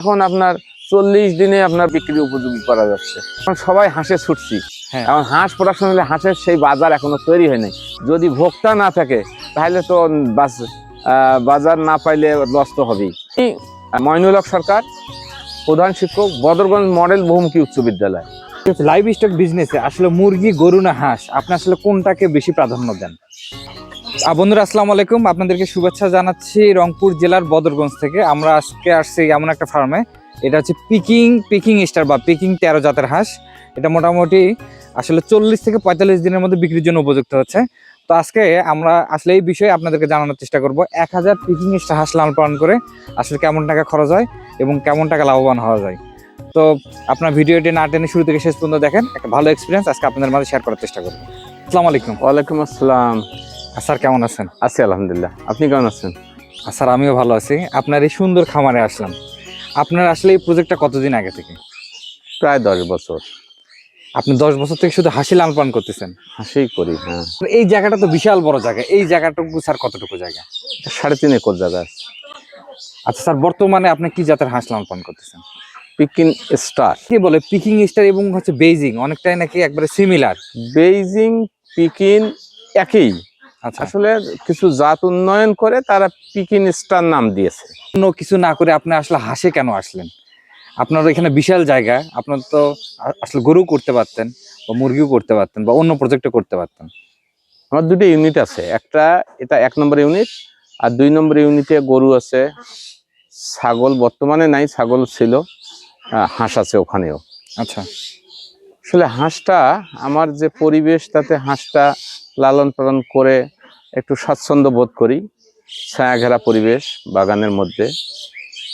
এখন আপনার চল্লিশ দিনে আপনার বিক্রি উপযোগী করা যাচ্ছে। এখন সবাই হাঁসে ছুটছি। হ্যাঁ। এখন হাঁস প্রোডাকশন হলে হাঁসের সেই বাজার এখনও তৈরি হয়নি যদি ভোক্তা না থাকে তাহলে তো বাস- বাজার না পাইলে লস তো হবেই। মইনুল হক সরকার প্রধান শিক্ষক বদরগঞ্জ মডেল বহুমুখী উচ্চ বিদ্যালয়। লাইভ স্টক বিজনেসে আসলে মুরগি গরু না হাঁস আপনি আসলে কোনটাকে বেশি প্রাধান্য দেন? বন্ধুরা, আসসালামু আলাইকুম। আপনাদেরকে শুভেচ্ছা জানাচ্ছি রংপুর জেলার বদরগঞ্জ থেকে। আমরা আজকে আসছি এমন একটা ফার্মে এটা হচ্ছে পিকিং পিকিং স্টার বা পিকিং তেরো জাতের হাঁস। এটা মোটামুটি আসলে চল্লিশ থেকে পঁয়তাল্লিশ দিনের মধ্যে বিক্রির জন্য উপযুক্ত হচ্ছে। তো আজকে আমরা আসলে এই বিষয়ে আপনাদেরকে জানানোর চেষ্টা করব। এক হাজার পিকিং স্টার হাঁস লালন পালন করে আসলে কেমন টাকা খরচ হয় এবং কেমন টাকা লাভবান হওয়া যায়। তো আপনার ভিডিওটি না টেনে শুরু থেকে শেষ পর্যন্ত দেখেন। একটা ভালো এক্সপিরিয়েন্স আজকে আপনাদের মাঝে শেয়ার করার চেষ্টা করব। আসসালামু আলাইকুম। ওয়ালাইকুম আসসালাম। স্যার কেমন আছেন? আছি আলহামদুলিল্লাহ। আপনি কেমন আছেন? স্যার আমিও ভালো আছি। আপনার এই সুন্দর খামারে আসলাম। আপনার আসলে এই প্রজেক্টটা কতদিন আগে থেকে? প্রায় দশ বছর। আপনি দশ বছর থেকে শুধু হাসি লালন পান করতেছেন? হাসি করি হ্যাঁ। এই জায়গাটা তো বিশাল বড় জায়গা। এই জায়গাটুকু স্যার কতটুকু জায়গা? সাড়ে তিন একর জায়গা আছে। আচ্ছা স্যার বর্তমানে আপনি কি জাতের হাঁস লালন পান করতেছেন? পিকিন স্টার কি বলে? পিকিং স্টার এবং হচ্ছে বেইজিং অনেকটাই নাকি একবারে সিমিলার বেইজিং পিকিন একই। আসলে কিছু জাত উন্নয়ন করে তারা পিকিন স্টার নাম দিয়েছে। অন্য কিছু না করে আপনি আসলে হাসে কেন আসলেন? আপনার এখানে বিশাল জায়গা আপনার তো আসলে গরু করতে পারতেন বা মুরগিও করতে পারতেন বা অন্য প্রজেক্টও করতে পারতেন। আমার দুটো ইউনিট আছে একটা এটা এক নম্বর ইউনিট আর দুই নম্বর ইউনিটে গরু আছে ছাগল বর্তমানে নাই ছাগল ছিল হাঁস আছে ওখানেও। আচ্ছা। আসলে হাঁসটা আমার যে পরিবেশ তাতে হাঁসটা লালন পালন করে একটু স্বাচ্ছন্দ্য বোধ করি ছায়া ঘেরা পরিবেশ বাগানের মধ্যে।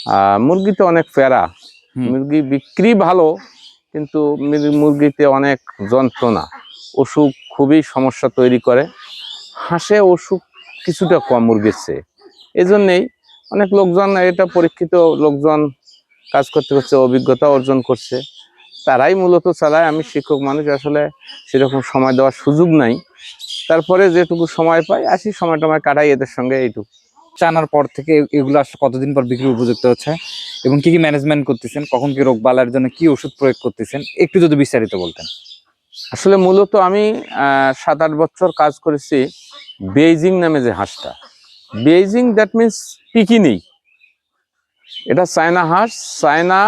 আহ, মুরগি তো অনেক প্যারা মুরগি বিক্রি ভালো কিন্তু মুরগিতে অনেক যন্ত্রণা। অসুখ খুবই সমস্যা তৈরি করে। হাঁসে অসুখ কিছুটা কম মুরগির চেয়ে। এই জন্যেই অনেক লোকজন এটা পরীক্ষিত লোকজন কাজ করতে করতে অভিজ্ঞতা অর্জন করছে। তারাই মূলত চালায়। আমি শিক্ষক মানুষ আসলে সেরকম সময় দেওয়ার সুযোগ নাই। তারপরে যেটুকু সময় পাই আসি সময় টময় কাটাই এদের সঙ্গে এইটুকু। চানার পর থেকে এগুলো আসলে কতদিন পর বিক্রি উপযুক্ত হচ্ছে এবং কি কি ম্যানেজমেন্ট করতেছেন কখন কি রোগ বালার জন্য কি ওষুধ প্রয়োগ করতেছেন একটু যদি বিস্তারিত বলতেন। আসলে মূলত আমি সাত আট বছর কাজ করেছি বেইজিং নামে যে হাঁসটা। বেইজিং দ্যাট মিনস পিকিনি। এটা চায়না হাঁস। চায়না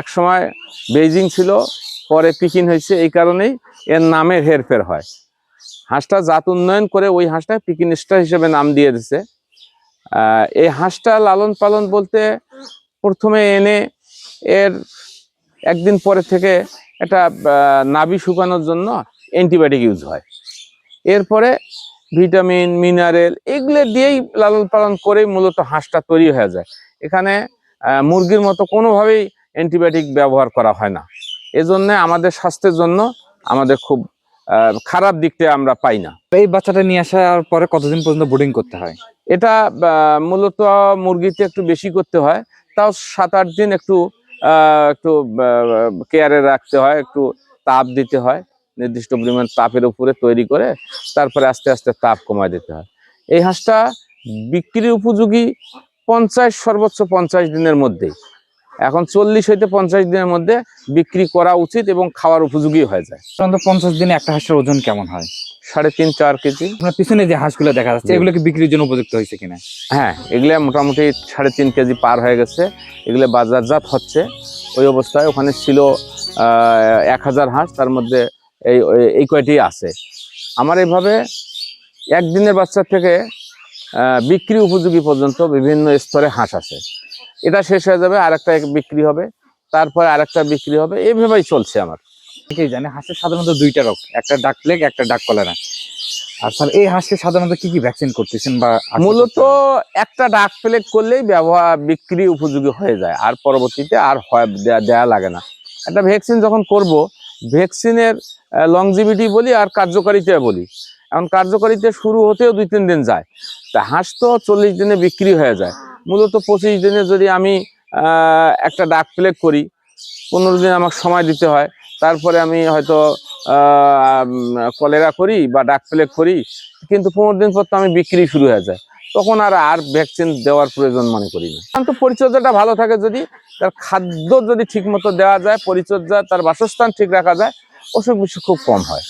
এক সময় বেইজিং ছিল পরে পিকিন হয়েছে এই কারণেই এর নামের হেরফের হয়। হাঁসটা জাত উন্নয়ন করে ওই হাঁসটা পিকিন স্টার হিসেবে নাম দিয়ে দিছে। এই হাঁসটা লালন পালন বলতে প্রথমে এনে এর একদিন পরে থেকে একটা নাবি শুকানোর জন্য অ্যান্টিবায়োটিক ইউজ হয়। এরপরে ভিটামিন মিনারেল এগুলো দিয়েই লালন পালন করেই মূলত হাঁসটা তৈরি হয়ে যায়। এখানে মুরগির মতো কোনোভাবেই অ্যান্টিবায়োটিক ব্যবহার করা হয় না। এজন্য আমাদের স্বাস্থ্যের জন্য আমাদের খুব খারাপ দিকটা আমরা পাই না। এই বাচ্চাটা নিয়ে আসার পরে কতদিন পর্যন্ত বোর্ডিং করতে হয়? এটা মূলত মুরগিতে একটু বেশি করতে হয় তাও সাত আট দিন একটু একটু কেয়ারে রাখতে হয় একটু তাপ দিতে হয় নির্দিষ্ট পরিমাণ তাপের উপরে তৈরি করে তারপরে আস্তে আস্তে তাপ কমায় দিতে হয়। এই হাঁসটা বিক্রির উপযোগী পঞ্চাশ সর্বোচ্চ পঞ্চাশ দিনের মধ্যেই। এখন চল্লিশ হইতে পঞ্চাশ দিনের মধ্যে বিক্রি করা উচিত এবং খাওয়ার উপযোগী হয়ে যায়। সাধারণত পঞ্চাশ দিনে একটা হাঁসের ওজন কেমন হয়? সাড়ে তিন চার কেজি। আপনার পিছনে যে হাঁসগুলো দেখা যাচ্ছে জি। এগুলো কি বিক্রির জন্য উপযুক্ত হয়েছে কিনা? হ্যাঁ এগুলো মোটামুটি সাড়ে তিন কেজি পার হয়ে গেছে। এগুলো বাজারজাত হচ্ছে। ওই অবস্থায় ওখানে ছিল এক হাজার হাঁস তার মধ্যে এই এই- এই কয়টি আছে। আমার এইভাবে একদিনের বাচ্চা থেকে বিক্রি উপযোগী পর্যন্ত বিভিন্ন স্তরে হাঁস আছে। এটা শেষ হয়ে যাবে আর একটা বিক্রি হবে তারপরে আরেকটা বিক্রি হবে এইভাবেই চলছে আমার। ঠিকই জানে হাঁসের সাধারণত দুইটা রোগ একটা ডাক প্লেগ একটা ডাক কলেরা। আর স্যার এই হাঁসকে সাধারণত কি কি ভ্যাকসিন করতেছেন বা মূলত একটা ডাক প্লেগ করলেই ব্যবহার বিক্রি উপযোগী হয়ে যায় আর পরবর্তীতে আর হয় দেয়া লাগে না। একটা ভ্যাকসিন যখন করব ভ্যাকসিনের লংজিভিটি বলি আর কার্যকারিতা বলি। এখন কার্যকারিতা শুরু হতেও দুই তিন দিন যায়। তা হাঁস তো চল্লিশ দিনে বিক্রি হয়ে যায়। মূলত পঁচিশ দিনে যদি আমি একটা ডাক প্লেগ করি, পনেরো দিন আমাকে সময় দিতে হয়। তারপরে আমি হয়তো কলেরা করি বা ডাক প্লেগ করি, কিন্তু পনেরো দিন পর তো আমি বিক্রি শুরু হয়ে যায়। তখন আর আর ভ্যাকসিন দেওয়ার প্রয়োজন মনে করি না। কারণ তো পরিচর্যাটা ভালো থাকে যদি, তার খাদ্য যদি ঠিক মতো দেওয়া যায়, পরিচর্যা, তার বাসস্থান ঠিক রাখা যায় অসুখ বিসুখ খুব কম হয়।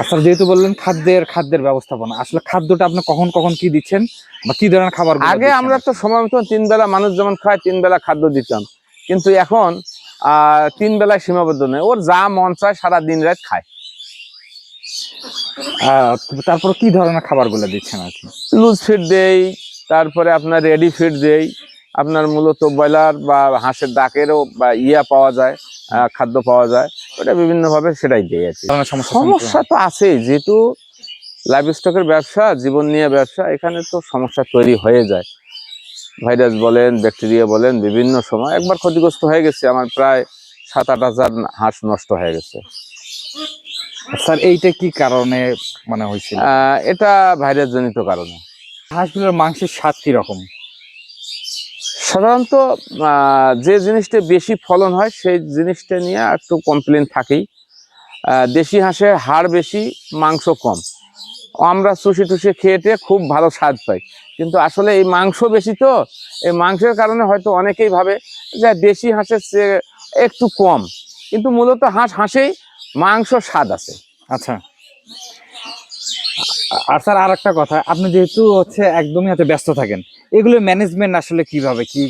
আচ্ছা যেহেতু বললেন খাদ্যের খাদ্যের ব্যবস্থাপনা আসলে খাদ্যটা আপনি কখন কখন কি দিচ্ছেন বা কি ধরনের খাবার আগে আমরা তো সময় মতো তিন বেলা মানুষ যেমন খায় তিন বেলা খাদ্য দিতাম। কিন্তু এখন তিন বেলায় সীমাবদ্ধ নয়। ওর যা মন চায় সারা দিন রাত খায়। তারপর কি ধরনের খাবারগুলো দিচ্ছেন আর কি? লুজ ফিড দেই তারপরে আপনার রেডি ফিড দেই। আপনার মূলত ব্রয়লার বা হাঁসের ডাকেরও বা ইয়া পাওয়া যায়। খাদ্য পাওয়া যায় ওটা বিভিন্নভাবে সেটাই দেই আর কি সমস্যা তো আছেই যেহেতু লাইভ স্টকের ব্যবসা জীবন নিয়ে ব্যবসা এখানে তো সমস্যা তৈরি হয়ে যায়। ভাইরাস বলেন ব্যাকটেরিয়া বলেন বিভিন্ন সময়। একবার ক্ষতিগ্রস্ত হয়ে গেছে আমার প্রায় সাত আট হাজার হাঁস নষ্ট হয়ে গেছে। স্যার এইটা কি কারণে মানে হয়েছিল? আহ, এটা ভাইরাস জনিত কারণে। হাঁসগুলোর মাংসের স্বাদ কি রকম সাধারণত যে জিনিসটা বেশি ফলন হয়, সেই জিনিসটা নিয়ে একটু কমপ্লেন থাকেই। দেশি হাঁসের হাড় বেশি, মাংস কম। আমরা চুষি টুষি খেয়ে খুব ভালো স্বাদ পাই। কিন্তু আসলে এই মাংস বেশি তো, এই মাংসের কারণে হয়তো অনেকেই ভাবে যে দেশি হাঁসের চেয়ে একটু কম। কিন্তু মূলত হাঁস হাঁসেই মাংস স্বাদ আছে। আচ্ছা। আর স্যার আর একটা কথা আপনি যেহেতু হচ্ছে একদমই হাতে ব্যস্ত থাকেন এগুলো ম্যানেজমেন্ট আসলে কীভাবে? কি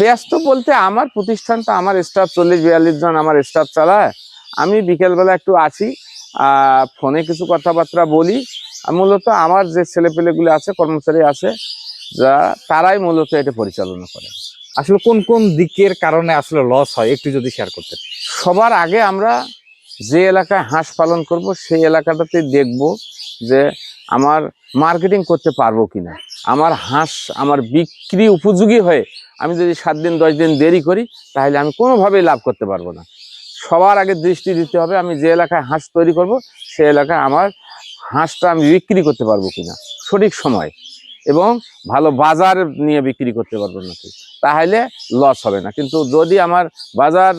ব্যস্ত বলতে আমার প্রতিষ্ঠানটা আমার স্টাফ চল্লিশ বিয়াল্লিশ জন আমার স্টাফ চালায়। আমি বিকেলবেলা একটু আসি আহ, ফোনে কিছু কথাবার্তা বলি। মূলত আমার যে ছেলেপেলেগুলো আছে কর্মচারী আছে যা তারাই মূলত এটা পরিচালনা করে। আসলে কোন কোন দিকের কারণে আসলে লস হয় একটু যদি শেয়ার করতেন। সবার আগে আমরা যে এলাকায় হাঁস পালন করব সেই এলাকাটাতে দেখব যে আমার মার্কেটিং করতে পারব কি না আমার হাঁস, আমার বিক্রি উপযোগী হয়ে আমি যদি সাত দিন, দশ দিন দেরি করি, তাহলে আমি কোনোভাবেই লাভ করতে পারব না। সবার আগে দৃষ্টি দিতে হবে, আমি যে এলাকায় হাঁস তৈরি করব সেই এলাকায় আমার হাঁসটা আমি বিক্রি করতে পারব কিনা। সঠিক সময়। এবং ভালো বাজার নিয়ে বিক্রি করতে পারব নাকি। তাহলে লস হবে না। কিন্তু যদি আমার বাজার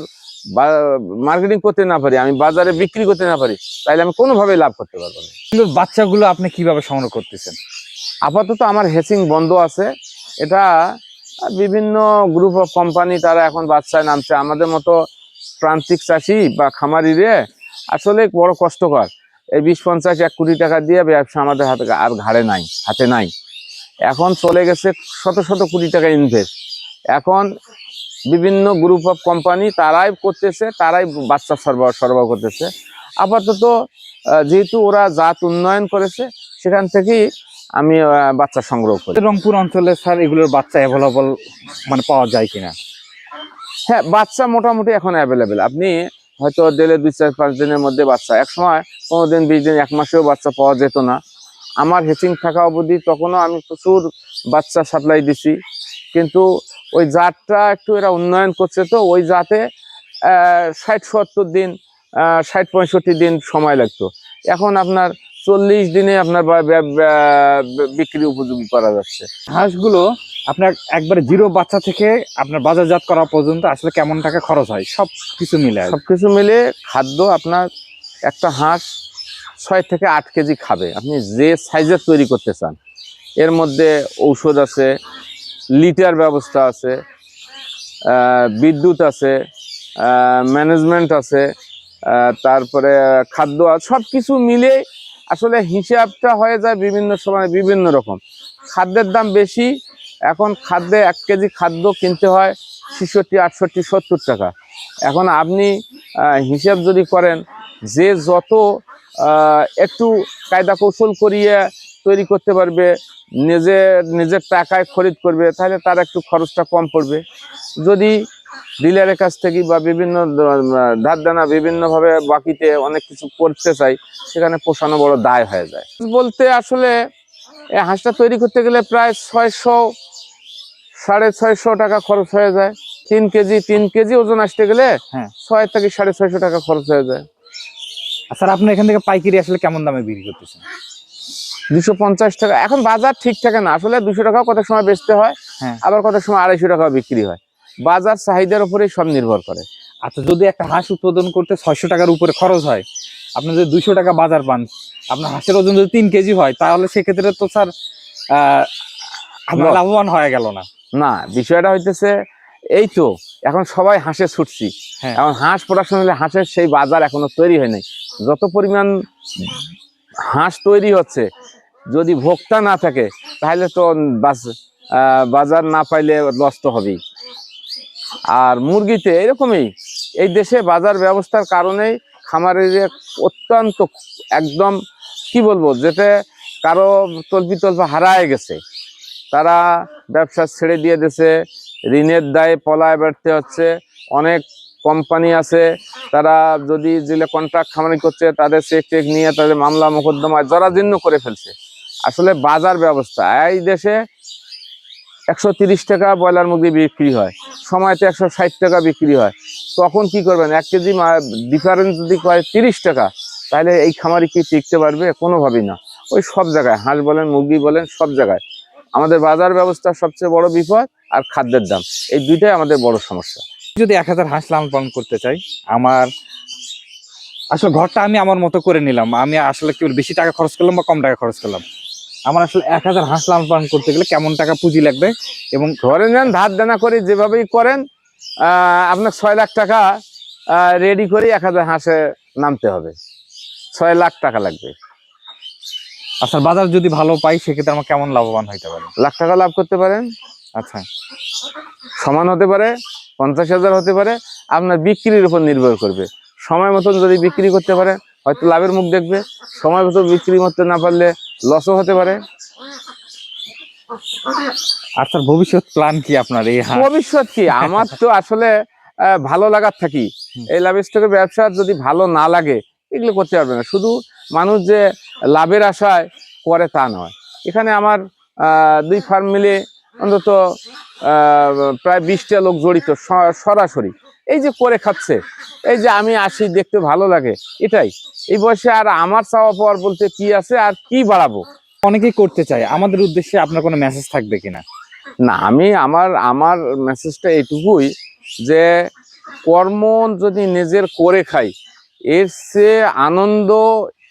মার্কেটিং করতে না পারি আমি বাজারে বিক্রি করতে না পারি তাহলে আমি কোনোভাবেই লাভ করতে পারব না। এগুলোর বাচ্চাগুলো আপনি কীভাবে সংগ্রহ করতেছেন? আপাতত আমার হেসিং বন্ধ আছে। এটা বিভিন্ন গ্রুপ অফ কোম্পানি তারা এখন বাচ্চায় নামছে। আমাদের মতো প্রান্তিক চাষি বা খামারিরে আসলে বড় কষ্টকর। এই বিশ পঞ্চাশ এক কোটি টাকা দিয়ে ব্যবসা আমাদের হাতে আর ঘাড়ে নাই হাতে নাই। এখন চলে গেছে শত শত কোটি টাকা ইনভেস্ট এখন বিভিন্ন গ্রুপ অফ কোম্পানি তারাই করতেছে তারাই বাচ্চা সরবরাহ সরবরাহ করতেছে। আপাতত যেহেতু ওরা জাত উন্নয়ন করেছে সেখান থেকেই আমি বাচ্চা সংগ্রহ করি। রংপুর অঞ্চলে স্যার এগুলোর বাচ্চা অ্যাভেলেবল মানে পাওয়া যায় কিনা? হ্যাঁ বাচ্চা মোটামুটি এখন অ্যাভেলেবেল আপনি হয়তো দিলে দুই চার পাঁচ দিনের মধ্যে বাচ্চা এক সময় পনেরো দিন বিশ দিন এক মাসেও বাচ্চা পাওয়া যেত না। আমার হেচিং থাকা অবধি তখনও আমি প্রচুর বাচ্চা সাপ্লাই দিছি। কিন্তু ওই জাতটা একটু এরা উন্নয়ন করছে তো, ওই জাতে ষাট, সত্তর দিন ষাট, পঁয়ষট্টি দিন সময় লাগতো। এখন আপনার চল্লিশ দিনে আপনার বিক্রি উপযোগী করা যাচ্ছে। হাঁসগুলো আপনার একবারে জিরো বাচ্চা থেকে আপনার বাজারজাত করা পর্যন্ত আসলে কেমন টাকা খরচ হয়, সব কিছু মিলে সব কিছু মিলে খাদ্য আপনার একটা হাঁস ছয় থেকে আট কেজি খাবে। আপনি যে সাইজের তৈরি করতে চান, এর মধ্যে ঔষধ আছে লিটার ব্যবস্থা আছে বিদ্যুৎ আছে ম্যানেজমেন্ট আছে তারপরে খাদ্য সব কিছু মিলে আসলে হিসাবটা হয়ে যায় বিভিন্ন সময় বিভিন্ন রকম। খাদ্যের দাম বেশি, এখন খাদ্যে এক কেজি খাদ্য কিনতে হয় ছেষট্টি, আটষট্টি, সত্তর টাকা। এখন আপনি হিসাব যদি করেন, যে যত একটু কায়দা কৌশল করিয়ে তৈরি করতে পারবে নিজের নিজের টাকায় খরিদ করবে তাহলে তার একটু খরচটা কম পড়বে। যদি ডিলারের কাছ থেকে বা বিভিন্ন ধার দানা বিভিন্নভাবে বাকিতে অনেক কিছু করতে চাই সেখানে পোষানো বড় দায় হয়ে যায়। বলতে আসলে এই হাঁসটা তৈরি করতে গেলে প্রায় ছয়শো সাড়ে ছয়শো টাকা খরচ হয়ে যায়। তিন কেজি তিন কেজি ওজন আসতে গেলে হ্যাঁ। ছয় থেকে সাড়ে ছয়শো টাকা খরচ হয়ে যায়। আর স্যার আপনি এখান থেকে পাইকারি আসলে কেমন দামে বিক্রি করতেছেন? দুশো পঞ্চাশ টাকা। এখন বাজার ঠিক থাকে না। আসলে দুশো টাকাও কত সময় বেচতে হয় হ্যাঁ। আবার কত সময় আড়াইশো টাকাও বিক্রি হয়। বাজার চাহিদার উপরেই সব নির্ভর করে। আচ্ছা যদি একটা হাঁস উৎপাদন করতে ছয়শো টাকার উপরে খরচ হয় আপনি যদি দুইশো টাকা বাজার পান আপনার হাঁসের ওজন যদি তিন কেজি হয় তাহলে সেক্ষেত্রে তো স্যার লাভবান হয়ে গেল না। না বিষয়টা হইতেছে এই তো এখন সবাই হাঁসে ছুটছি। হ্যাঁ। এখন হাঁস প্রোডাকশন হলে হাঁসের সেই বাজার এখনও তৈরি হয় নাই। যত পরিমাণ হাঁস তৈরি হচ্ছে। যদি ভোক্তা না থাকে, তাহলে তো বাজার না পাইলে তো হবেই। আর মুরগিতে এরকমই, এই দেশে বাজার ব্যবস্থার কারণেই খামারের অত্যন্ত একদম, কি বলব, যেতে কারও তল্পি তল্পা হারায় গেছে। তারা ব্যবসা ছেড়ে দিয়ে দিয়েছে, ঋণের দায়ে পলায় বেড়তে হচ্ছে, অনেক কোম্পানি আছে, তারা যদি যেগুলো কন্ট্রাক্ট খামারি করছে, তাদের চেক টেক নিয়ে তাদের মামলা মোকদ্দমায় জরাজীর্ণ করে ফেলছে। আসলে বাজার ব্যবস্থা, এই দেশে একশো টাকা ব্রয়লার মুরগি বিক্রি হয়, সময়তে একশো ষাট টাকা বিক্রি হয়। তখন কি করবেন, এক কেজি ডিফারেন্স যদি করে তিরিশ টাকা, তাহলে এই খামারি কি টিকতে পারবে? কোনোভাবেই না। ওই সব জায়গায়, হাঁস বলেন, মুরগি বলেন, সব জায়গায়। আমাদের বাজার ব্যবস্থা সবচেয়ে বড় বিপদ আর খাদ্যের দাম, এই দুইটাই আমাদের বড় সমস্যা। যদি এক হাজার হাঁস লালন পালন করতে চাই আমার আসলে ঘরটা আমি আমার মতো করে নিলাম। আমি আসলে কি বেশি টাকা খরচ করলাম বা কম টাকা খরচ করলাম? আমার আসলে এক হাজার হাঁস লালন পালন করতে গেলে কেমন টাকা পুঁজি লাগবে এবং ধরে নেন ধার দেনা করে যেভাবেই করেন আপনার ছয় লাখ টাকা রেডি করে এক হাজার হাঁসে নামতে হবে। ছয় লাখ টাকা লাগবে। আচ্ছা বাজার যদি ভালো পাই সেক্ষেত্রে আমার কেমন লাভবান হইতে পারে? লাখ টাকা লাভ করতে পারেন। আচ্ছা। সমান হতে পারে। পঞ্চাশ হাজার হতে পারে আপনার বিক্রির উপর নির্ভর করবে। সময় মতন যদি বিক্রি করতে পারে হয়তো লাভের মুখ দেখবে। সময় মতো বিক্রি করতে না পারলে লসও হতে পারে। আর তার ভবিষ্যৎ প্ল্যান কি আপনার এই ভবিষ্যৎ কি? আমার তো আসলে ভালো লাগার থাকি। এই লাভ স্টকের ব্যবসা যদি ভালো না লাগে এগুলো করতে পারবে না। শুধু মানুষ যে লাভের আশায় করে তা নয়। এখানে আমার আহ, দুই ফার্ম মিলে অন্তত প্রায় বিশটা লোক জড়িত স- সরাসরি। এই যে করে খাচ্ছে এই যে আমি আসি দেখতে ভালো লাগে এটাই। এই বয়সে আর আমার চাওয়া পাওয়ার বলতে কি আছে আর কি বাড়াবো? অনেকেই করতে চায় আমাদের উদ্দেশ্যে আপনার কোনো মেসেজ থাকবে কিনা? না আমি আমার আমার মেসেজটা এইটুকুই যে কর্ম যদি নিজের করে খাই এর চেয়ে আনন্দ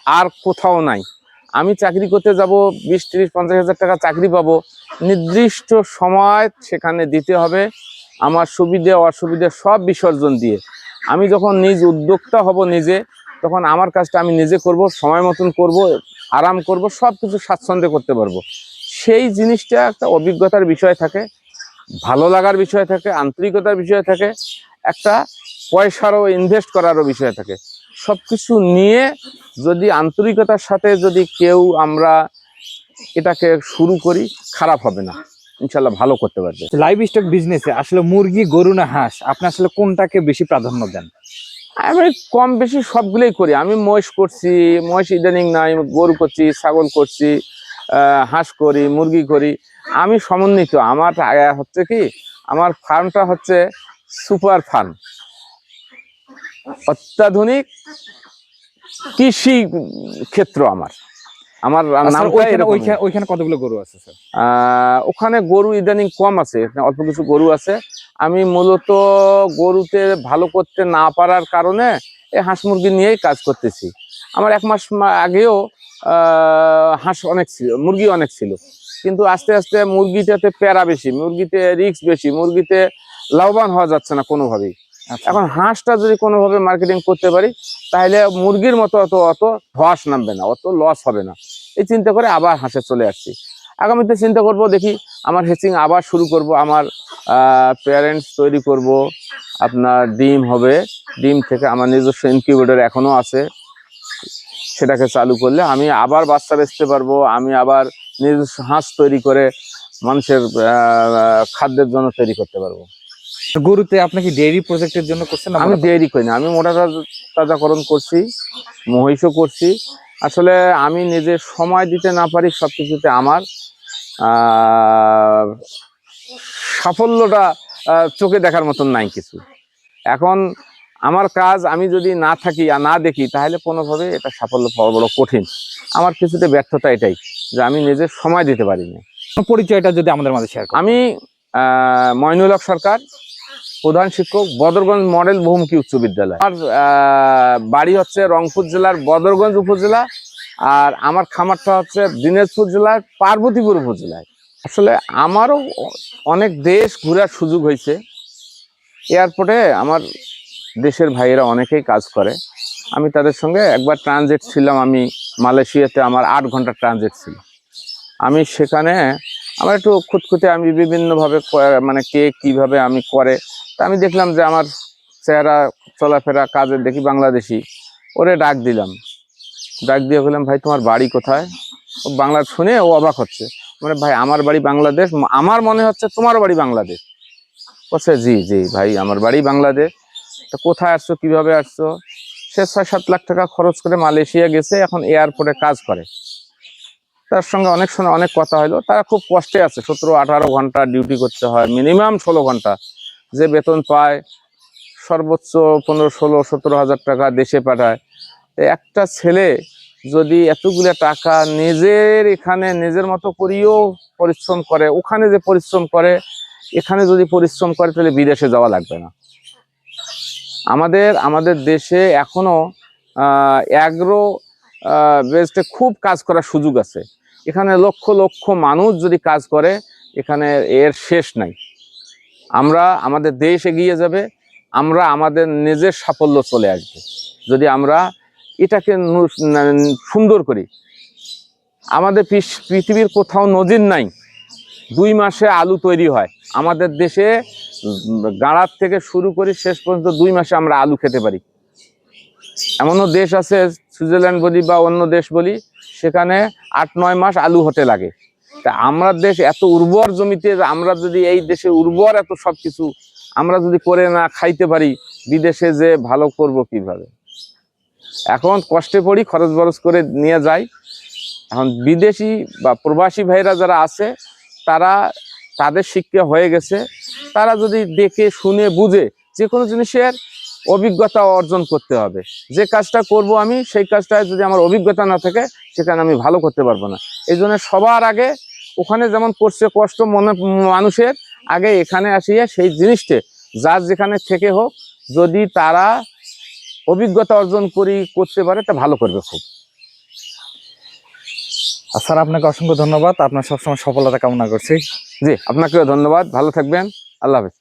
আর কোথাও নাই। আমি চাকরি করতে যাব, বিশ, তিরিশ, পঞ্চাশ হাজার টাকা চাকরি পাবো। নির্দিষ্ট সময় সেখানে দিতে হবে। আমার সুবিধে, অসুবিধে সব বিসর্জন দিয়ে। আমি যখন নিজ উদ্যোক্তা হব নিজে, তখন আমার কাজটা আমি নিজে করব, সময় মতন করব, আরাম করব সব কিছু স্বাচ্ছন্দ্যে করতে পারব। সেই জিনিসটা একটা অভিজ্ঞতার বিষয় থাকে, ভালো লাগার বিষয় থাকে, আন্তরিকতার বিষয় থাকে, একটা পয়সারও ইনভেস্ট করারও বিষয় থাকে। সব কিছু নিয়ে যদি আন্তরিকতার সাথে যদি কেউ আমরা এটাকে শুরু করি খারাপ হবে না। ইনশাল্লাহ ভালো করতে পারবে। লাইভ স্টক বিজনেসে আসলে মুরগি গরু না হাঁস আপনি আসলে কোনটাকে বেশি প্রাধান্য দেন? আমি কম বেশি সবগুলোই করি। আমি মহিষ করছি মহিষ ইদানিং নাই গরু করছি ছাগল করছি হাঁস করি মুরগি করি। আমি সমন্বিত। আমার হচ্ছে কি আমার ফার্মটা হচ্ছে সুপার ফার্ম অত্যাধুনিক কৃষি ক্ষেত্র আমার। আমার আচ্ছা, ওইখানে কতগুলো গরু আছে স্যার? ওখানে গরু ইদানিং কম আছে অল্প কিছু গরু আছে। আমি মূলত গরুতে ভালো করতে না পারার কারণে এই হাঁস মুরগি নিয়েই কাজ করতেছি। আমার এক মাস আগেও আহ, হাঁস অনেক ছিল মুরগি অনেক ছিল। কিন্তু আস্তে আস্তে মুরগিটাতে প্যারা বেশি মুরগিতে রিস্ক বেশি মুরগিতে লাভবান হওয়া যাচ্ছে না কোনোভাবেই। এখন হাঁসটা যদি কোনোভাবে মার্কেটিং করতে পারি, তাহলে মুরগির মতো অত অত ধস নামবে না, অত লস হবে না। এই চিন্তা করে আবার হাঁসে চলে আসছি। আগামীতে চিন্তা করব, দেখি আমার হেচিং আবার শুরু করব, আমার প্যারেন্টস তৈরি করব, আপনার ডিম হবে। ডিম থেকে আমার নিজস্ব ইনকিউবেটর এখনও আছে। সেটাকে চালু করলে আমি আবার বাচ্চা বেচতে পারব, আমি আবার নিজস্ব হাঁস তৈরি করে মানুষের খাদ্যের জন্য তৈরি করতে পারব। গরুতে আপনি কি ডেইরি প্রজেক্টের জন্য করছেন আমি দেরি করি না আমি মোটা তাজাকরণ করছি মহিষও করছি। আসলে আমি নিজে সময় দিতে না পারি সব কিছুতে আমার সাফল্যটা চোখে দেখার মতন নাই কিছু। এখন আমার কাজ আমি যদি না থাকি আর না দেখি তাহলে কোনোভাবে এটা সাফল্য পাওয়া বড় কঠিন। আমার কিছুতে ব্যর্থতা এটাই যে আমি নিজের সময় দিতে পারি না পরিচয়টা যদি আমাদের মাঝে শেয়ার আমি আহ, মইনুল হক সরকার প্রধান শিক্ষক বদরগঞ্জ মডেল বহুমুখী উচ্চ বিদ্যালয়। আর বাড়ি হচ্ছে রংপুর জেলার বদরগঞ্জ উপজেলা, আর আমার খামারটা হচ্ছে দিনাজপুর জেলার পার্বতীপুর উপজেলায়। আসলে আমারও অনেক দেশ ঘোরার সুযোগ হয়েছে। এয়ারপোর্টে আমার দেশের ভাইয়েরা অনেকেই কাজ করে। আমি তাদের সঙ্গে একবার ট্রানজিট ছিলাম, আমি মালয়েশিয়াতে আমার আট ঘণ্টা ট্রানজিট ছিল। আমি সেখানে আমার একটু খুঁতখুঁতে আমি বিভিন্নভাবে মানে কে কীভাবে আমি করে। তা আমি দেখলাম যে আমার চেহারা, চলাফেরা কাজে দেখি বাংলাদেশি, ওরে ডাক দিলাম। ডাক দিয়ে বললাম, ভাই, তোমার বাড়ি কোথায়? ও বাংলা শুনে ও অবাক হচ্ছে। মানে ভাই, আমার বাড়ি বাংলাদেশ আমার মনে হচ্ছে তোমার বাড়ি বাংলাদেশ। বলছে, জি জি, ভাই, আমার বাড়ি বাংলাদেশ। তো কোথায় আসছো, কীভাবে আসছো? সে ছয় সাত লাখ টাকা খরচ করে মালয়েশিয়া গেছে, এখন এয়ারপোর্টে কাজ করে। তার সঙ্গে অনেক সময় অনেক কথা হলো তারা খুব কষ্টে আছে, সতেরো, আঠারো ঘণ্টা ডিউটি করতে হয় মিনিমাম ষোলো ঘণ্টা। যে বেতন পায়, সর্বোচ্চ পনেরো, ষোলো, সতেরো হাজার টাকা দেশে পাঠায়। একটা ছেলে যদি এতগুলো টাকা নিজের এখানে, নিজের মতো করিও পরিশ্রম করে, ওখানে যে পরিশ্রম করে, এখানে যদি পরিশ্রম করে, তাহলে বিদেশে যাওয়া লাগবে না। আমাদের আমাদের দেশে এখনও অ্যাগ্রো বেসডে খুব কাজ করার সুযোগ আছে। এখানে লক্ষ লক্ষ মানুষ যদি কাজ করে, এখানে এর শেষ নাই। আমরা আমাদের দেশ এগিয়ে যাবে, আমরা আমাদের নিজের সাফল্য চলে আসবে। যদি আমরা এটাকে সুন্দর করি, আমাদের পৃথিবীর কোথাও নদীর নাই, দুই মাসে আলু তৈরি হয়। আমাদের দেশে গাড়ার থেকে শুরু করি শেষ পর্যন্ত দুই মাসে আমরা আলু খেতে পারি। এমনও দেশ আছে, সুইজারল্যান্ড বলি বা অন্য দেশ বলি সেখানে আট, নয় মাস আলু হতে লাগে। তা আমরা দেশ এত উর্বর জমিতে, আমরা যদি এই দেশে উর্বর এত সব কিছু আমরা যদি করে না খাইতে পারি, বিদেশে যে ভালো করব কীভাবে? এখন কষ্টে পড়ি, খরচ বরচ করে নিয়ে যাই। এখন বিদেশি বা প্রবাসী ভাইরা যারা আছে, তারা তাদের শিক্ষা হয়ে গেছে। তারা যদি দেখে, শুনে, বুঝে যে কোনো জিনিসের অভিজ্ঞতা অর্জন করতে হবে। যে কাজটা করব আমি সেই কাজটায় যদি আমার অভিজ্ঞতা না থাকে সেখানে আমি ভালো করতে পারব না। এই জন্য সবার আগে ওখানে যেমন করছে কষ্ট মনে মানুষের আগে এখানে আসিয়া সেই জিনিসটা যার যেখানে থেকে হোক যদি তারা অভিজ্ঞতা অর্জন করি করতে পারে তা ভালো করবে খুব। আর স্যার আপনাকে অসংখ্য ধন্যবাদ। আপনার সবসময় সফলতা কামনা করছি। জি আপনাকেও ধন্যবাদ। ভালো থাকবেন। আল্লাহ হাফেজ।